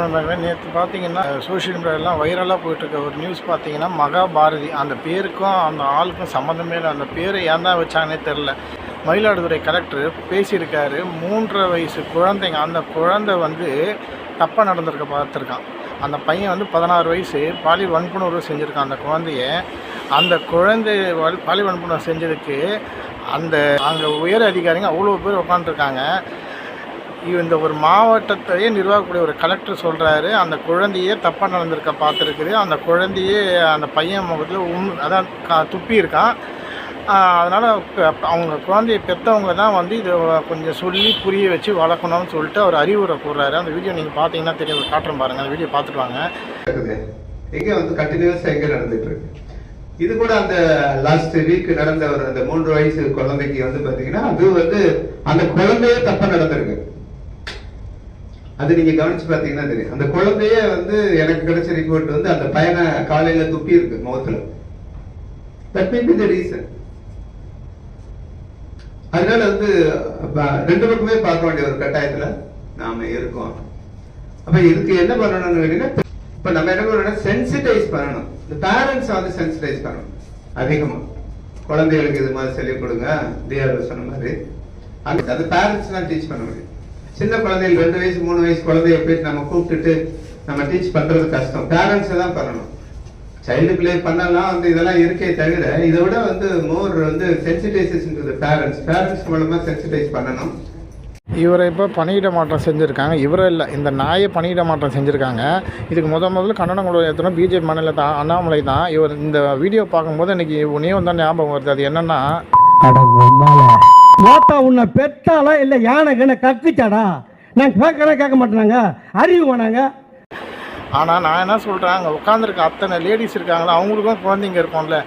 நேற்று பார்த்தீங்கன்னா சோஷியல் மீடியாலாம் வைரலாக போயிட்டுருக்க ஒரு நியூஸ் பார்த்தீங்கன்னா மகாபாரதி. அந்த பேருக்கும் அந்த ஆளுக்கும் சம்மந்தமே இல்லை. அந்த பேரை ஏன் தான் வச்சாங்கன்னே தெரில மயிலாடுதுறை கலெக்டர் பேசியிருக்காரு. மூன்றரை வயசு குழந்தைங்க அந்த குழந்தை வந்து தப்பாக நடந்திருக்க பார்த்துருக்கான். அந்த பையன் வந்து பதினாறு வயசு பாலியல் வன்புணர்வு செஞ்சுருக்கான். அந்த குழந்தைய அந்த குழந்தை பாலியல் வன்புணர்வு செஞ்சதுக்கு அந்த அங்கே உயர் அதிகாரிங்க அவ்வளோ பேர் உட்காந்துருக்காங்க இந்த ஒரு மாவட்டத்தையே நிர்வாகக்கூடிய ஒரு கலெக்டர் சொல்கிறாரு அந்த குழந்தையே தப்பாக நடந்திருக்க பார்த்துருக்குது. அந்த குழந்தையே அந்த பையன் முகத்தில் உண் அதான் க துப்பி இருக்கான். அதனால் அவங்க குழந்தைய பெற்றவங்க தான் வந்து இதை கொஞ்சம் சொல்லி புரிய வச்சு வளர்க்கணும்னு சொல்லிட்டு அவர் அறிவுரை கூடுறாரு அந்த வீடியோ நீங்கள் பார்த்தீங்கன்னா தெரியும். காட்டுறேன் பாருங்கள் அந்த வீடியோ பார்த்துட்டு வாங்க. எங்கே வந்து கண்டினியூஸாக எங்கே நடந்துட்டு இருக்கு. இது கூட அந்த லாஸ்ட் வீக் நடந்த ஒரு அந்த மூன்று வயசு குழந்தைக்கு வந்து பாத்தீங்கன்னா அது வந்து அந்த குழந்தையே தப்பா நடந்திருக்கு. அது நீங்க கவனிச்சு பாத்தீங்கன்னா தெரியும். அந்த குழந்தையே வந்து எனக்கு கிடைச்ச ரிப்போர்ட் வந்து அந்த பையனை காலையில துப்பி இருக்கு முகத்துல தட் மீன் த ரீசன் அதனால வந்து ரெண்டு பக்கமே பார்க்க வேண்டிய ஒரு கட்டாயத்துல நாம இருக்கோம். அப்ப இதுக்கு என்ன பண்ணணும்னு கேட்டீங்கன்னா இப்ப நம்ம என்ன பண்ணணும் சென்சிடைஸ் பண்ணணும். இந்த பேரண்ட்ஸ் வந்து சென்சிடைஸ் பண்ணணும். அதிகமா. குழந்தைகளுக்கு இது மாதிரி சொல்லிக் கொடுங்க. டிஆர் சொன்ன மாதிரி. அந்த அது பேரண்ட்ஸ் தான் டீச் பண்ண முடியும். சின்ன குழந்தைகள் ரெண்டு வயசு மூணு வயசு குழந்தைய போயிட்டு நம்ம கூப்பிட்டுட்டு நம்ம டீச் பண்றது கஷ்டம். பேரண்ட்ஸ் தான் பண்ணணும். சைல்டு பிளே பண்ணலாம் வந்து இதெல்லாம் இருக்கே தவிர இதை விட வந்து மோர் வந்து சென்சிடைசேஷன் டு பேரண்ட்ஸ் பேரண்ட்ஸ் மூலமா சென்சிடைஸ் பண்ணணும். இவரை இப்போ பணியிட மாற்றம் செஞ்சுருக்காங்க. இவரை இல்லை இந்த நாயை பணியிட மாற்றம் செஞ்சுருக்காங்க. இதுக்கு முத முதல்ல கண்டனம் கூட ஏற்றணும் பிஜேபி மாநில தான் அண்ணாமலை தான். இவர் இந்த வீடியோ பார்க்கும்போது எனக்கு உன்னையும் தான் ஞாபகம் வருது. அது என்னன்னா மோத்தா உன்னை பெத்தாளா இல்லை யானை கண்ணை கக்குச்சாடா? நான் கேட்கறேன் கேட்க மாட்டேனாங்க. அறிவு வேணாங்க. ஆனால் நான் என்ன சொல்கிறேன் அங்கே உட்காந்துருக்க அத்தனை லேடிஸ் இருக்காங்களா? அவங்களுக்கும் குழந்தைங்க இருக்கும்ல.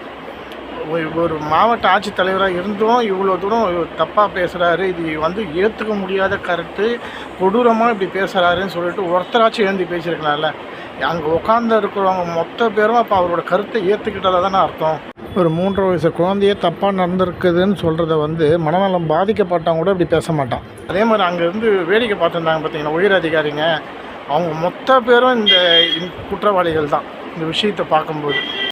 ஒரு- ஒரு மாவட்ட ஆட்சித்தலைவராக இருந்தும் இவ்வளோ தூரம் தப்பாக பேசுகிறாரு இது வந்து ஏற்றுக்க முடியாத கருத்து. கொடூரமாக இப்படி பேசுகிறாருன்னு சொல்லிட்டு ஒருத்தராச்சும் எழுந்து பேசியிருக்கலாம்ல. அங்கே உட்காந்து இருக்கிறவங்க மொத்த பேரும் அப்போ அவரோட கருத்தை ஏற்றுக்கிட்டதாக தானே அர்த்தம். ஒரு மூன்றரை வயசு குழந்தையே தப்பாக நடந்திருக்குதுன்னு சொல்கிறத வந்து மனநலம் பாதிக்கப்பட்டவங்க கூட இப்படி பேச மாட்டான். அதே மாதிரி அங்கேருந்து வேடிக்கை பார்த்துருந்தாங்க பார்த்தீங்கன்னா உயர் அதிகாரிங்க. அவங்க மொத்த பேரும் இந்த குற்றவாளிகள் தான். இந்த விஷயத்தை பார்க்கும்போது.